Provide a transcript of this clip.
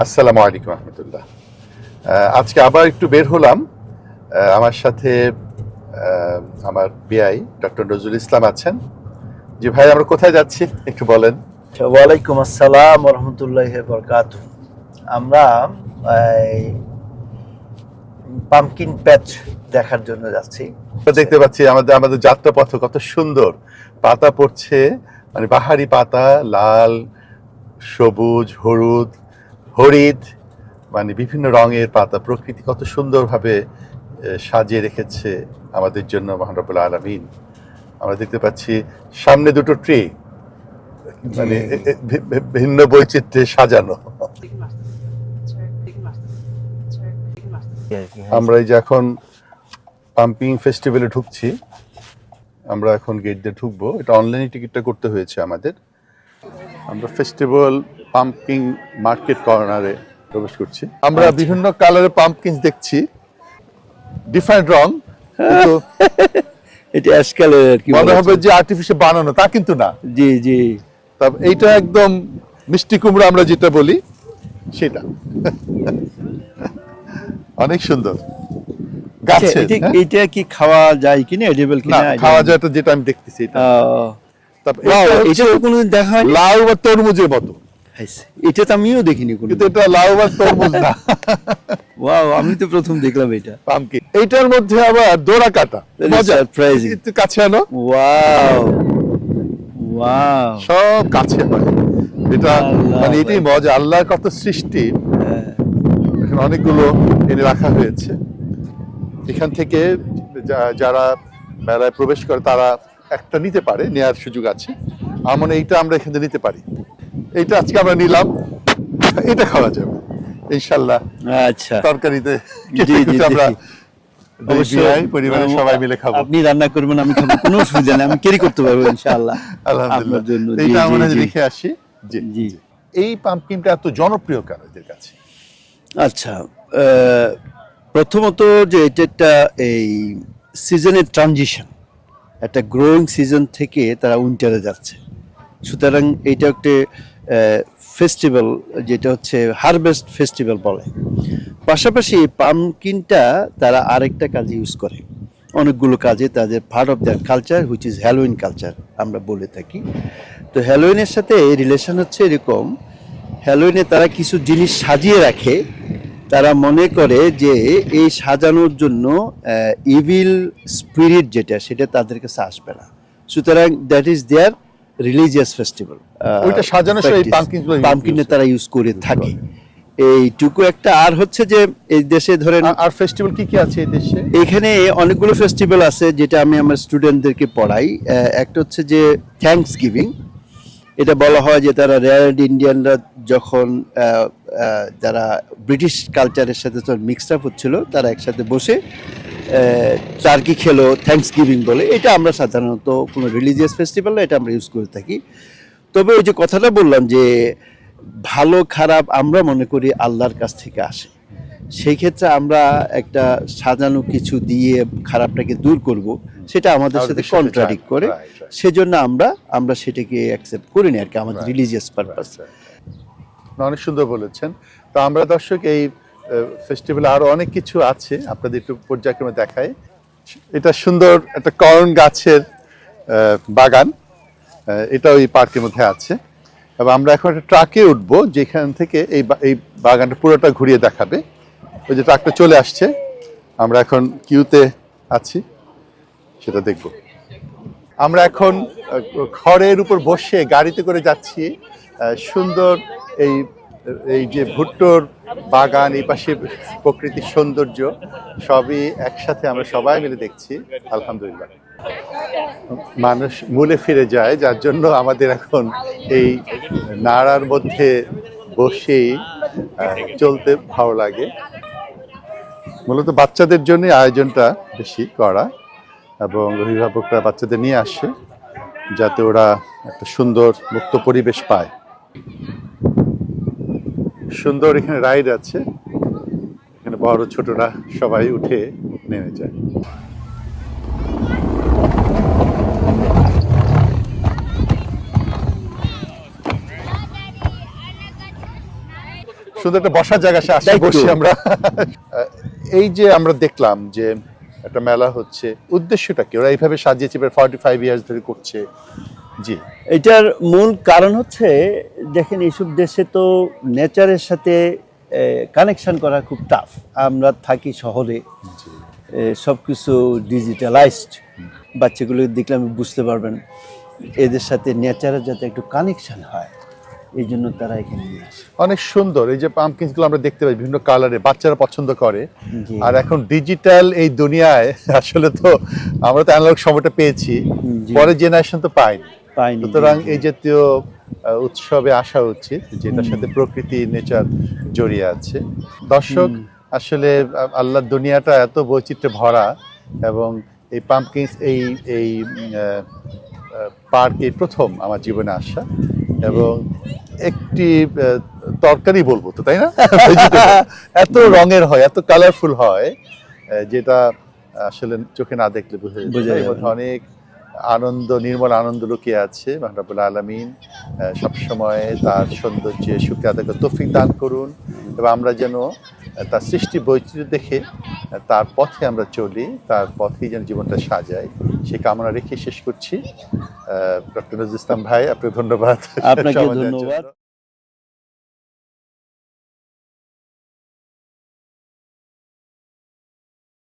আসসালামু আলাইকুম রহমতুল্লাহ। আজকে আবার একটু বের হলাম। আমার সাথে আমার বিআই ডক্টর নজরুল ইসলাম আছেন। জি ভাই আমরা কোথায় যাচ্ছি? একটু বলেন। ওয়ালাইকুম আসসালাম রহমতুল্লাহ বরকাত। আমরা পামকিন প্যাচ দেখার জন্য যাচ্ছি। দেখতে পাচ্ছি আমাদের আমাদের যাত্রাপথ কত সুন্দর। পাতা পড়ছে মানে বাহারি পাতা লাল সবুজ হলুদ হরিদ মানে বিভিন্ন রঙের পাতা প্রকৃতি কত সুন্দরভাবে সাজিয়ে রেখেছে আমাদের জন্য মহানরবুল আলমিন। আমরা দেখতে পাচ্ছি সামনে দুটো ট্রি মানে ভিন্ন বৈচিত্র্যে সাজানো। আমরা এই যে এখন পাম্পিং ফেস্টিভ্যালে ঢুকছি আমরা এখন গেট দিয়ে ঢুকবো। এটা অনলাইনে টিকিটটা করতে হয়েছে আমাদের। আমরা ফেস্টিভ্যাল পাম্পিং মার্কেট কর্নারে প্রবেশ করছি। আমরা বিভিন্ন কালারের পাম্পকিন দেখছি। ডিফারেন্ট রং কিন্তু এটা আর কি মনে হবে যে আর্টিফিশিয়াল বানানো তা কিন্তু না। জি জি। তা এইটা একদম মিষ্টি কুমড়ো আমরা যেটা বলি সেটা। অনেক সুন্দর। গাছে আচ্ছা, এটা- এটা কি খাওয়া যায় কিনা এডিবল কিনা? খাওয়া যাওয়াটা যেটা আমি দেখতেছি এটা। তারপর এটা দেখা লাউ বা তরমুজের মতো। এটা তো আমিও দেখিনি কোনো কিন্তু এটা লাউ বা তরমুজ না ওয়াও আমি তো প্রথম দেখলাম এটা। পামকিন এইটার মধ্যে আবার দোড়া কাটা। একটু কাছে আনো। ওয়াও ওয়াও সব কাছে হয়। এটা মানে এটাই মজা। আল্লাহর কত সৃষ্টি। হ্যাঁ, এখানে অনেকগুলো এনে রাখা হয়েছে। এখান থেকে যারা মেলায় প্রবেশ করে তারা একটা নিতে পারে নেয়ার সুযোগ আছে। আমার এইটা আমরা এখানে নিতে পারি। এইটা আজকে আমরা নিলাম। এটা খাওয়া যাবে ইনশাল্লাহ। আচ্ছা। তরকারিতে। আমরা পরিবারের সবাই মিলে খাব। আপনি রান্না করবেন আমি খাব কোনো অসুবিধা নেই আমি ক্যারি করতে পারব ইনশাআল্লাহ আলহামদুলিল্লাহ। আপনার জন্য। জি, এইটা আমরা জি। আসি জি। জি। এই পাম্পকিনটা এত জনপ্রিয় কেন এদের কাছে? আচ্ছা প্রথমত যে এটা একটা এই সিজনের ট্রানজিশন একটা গ্রোয়িং সিজন থেকে তারা উইন্টারে যাচ্ছে। সুতরাং এটা একটা ফেস্টিভ্যাল যেটা হচ্ছে হারভেস্ট ফেস্টিভ্যাল বলে। পাশাপাশি পামকিনটা তারা আরেকটা কাজে ইউজ করে। অনেকগুলো কাজে তাদের part of their culture which is Halloween culture আমরা বলে থাকি। তো হ্যালোইনের সাথে রিলেশন হচ্ছে এরকম হ্যালোইনে তারা কিছু জিনিস সাজিয়ে রাখে। তারা মনে করে যে এই সাজানোর জন্য ইভিল স্পিরিট যেটা, সেটা তাদের কাছে আসবে না। সুতরাং that is their religious festival ওইটা সাজানোর সময় এই pumpkin গুলো use পামকিনে তারা ইউজ করে থাকে। এইটুকু একটা। আর হচ্ছে যে এই দেশে ধরেন আর- ফেস্টিভ্যাল কি কি আছে এই দেশে? এখানে অনেকগুলো ফেস্টিভ্যাল আছে যেটা আমি আমার স্টুডেন্টদেরকে পড়াই। একটা হচ্ছে যে থ্যাঙ্কস গিভিং এটা বলা হয় যে তারা রেয়ার্ড ইন্ডিয়ানরা যখন যারা ব্রিটিশ কালচারের সাথে মিক্সড আপ হচ্ছিল তারা একসাথে বসে টার্কি খেলো থ্যাঙ্কস গিভিং বলে এটা আমরা সাধারণত কোনো রিলিজিয়াস ফেস্টিভ্যাল এটা আমরা ইউজ করে থাকি। তবে ওই যে কথাটা বললাম যে ভালো খারাপ আমরা মনে করি আল্লাহর কাছ থেকে আসে। সেই ক্ষেত্রে আমরা একটা সাজানো কিছু দিয়ে খারাপটাকে দূর করব সেটা আমাদের সাথে কন্ট্রাডিক্ট করে. সেজন্য আমরা আমরা সেটাকে অ্যাকসেপ্ট করি না আর কি আমাদের রিলিজিয়াস পারপাস অনেক সুন্দর বলেছেন। তো আমরা দর্শক এই ফেস্টিভ্যালে আরও অনেক কিছু আছে আপনাদের একটু পর্যায়ক্রমে দেখাই। এটা সুন্দর একটা করন গাছের বাগান। এটা ওই পার্কের মধ্যে আছে। এবং আমরা এখন একটা ট্রাকে উঠবো যেখান থেকে এই এই বাগানটা পুরোটা ঘুরিয়ে দেখাবে। ওই যে ট্রাকটা চলে আসছে। আমরা এখন কিউতে আছি, সেটা দেখব। আমরা এখন খড়ের উপর বসে গাড়িতে করে যাচ্ছি সুন্দর এই এই যে ভুট্টোর বাগান, এই পাশে প্রকৃতির সৌন্দর্য, সবই একসাথে আমরা সবাই মিলে দেখছি, আলহামদুলিল্লাহ। মানুষ মূলে ফিরে যায়, যার জন্য আমাদের এখন এই নাড়ার মধ্যে বসেই চলতে ভালো লাগে। মূলত বাচ্চাদের জন্য আয়োজনটা বেশি করা, এবং অভিভাবকরা বাচ্চাদের নিয়ে আসে, যাতে ওরা একটা সুন্দর মুক্ত পরিবেশ পায়। সুন্দর এখানে রাইড আছে। এখানে বড় ছোটরা সবাই উঠে নেমে যায়। সুন্দর একটা বসার জায়গা আসে বসি আমরা। এই যে আমরা দেখলাম যে একটা মেলা হচ্ছে উদ্দেশ্যটা কি? ওরা এইভাবে সাজিয়েছে ফর্টি ফাইভ ইয়ার্স ধরে করছে। জি। এটার মূল কারণ হচ্ছে দেখেন এইসব দেশে তো নেচারের সাথে কানেকশন করা খুব টাফ আমরা থাকি শহরে সব কিছু ডিজিটালাইজড বাচ্চাগুলো দেখলে আমি বুঝতে পারবেন এদের সাথে নেচারের যাতে একটু কানেকশন হয় এই জন্য তারা এখানে নিয়ে আসে। অনেক সুন্দর এই যে পাম্পকিনসগুলো আমরা দেখতে পাই বিভিন্ন কালারে বাচ্চারা পছন্দ করে। আর এখন ডিজিটাল এই দুনিয়ায় আসলে তো আমরা তো অ্যানালগ সময়টা পেয়েছি। পরের জেনারেশন তো পাইনি পাইনি। সুতরাং এই জাতীয় উৎসবে আসা উচিত যেটার সাথে প্রকৃতি নেচার জড়িয়ে আছে। দর্শক আসলে আহ, আল্লাহর দুনিয়াটা এত বৈচিত্র্যে ভরা এবং এই পাম্পকিংস এই এই পার্কে প্রথম আমার জীবনে আসা এবং একটি তরকারি বলব তো তাই না। এত রঙের হয় এত কালারফুল হয় যেটা আসলে চোখে না দেখলে বোঝা যায়। অনেক আনন্দ নির্মল আনন্দ লুকিয়ে আছে মাহরাবুল আলমিন। সবসময় তার সৌন্দর্যে সুখে আদায় তফিক দান করুন এবং আমরা যেন তার সৃষ্টি বৈচিত্র্য দেখে তার পথে আমরা চলি তার পথেই যেন জীবনটা সাজাই। সে কামনা রেখে শেষ করছি। ডক্টর নজরুল ইসলাম ভাই আপনাকে ধন্যবাদ। আপনাকে ধন্যবাদ।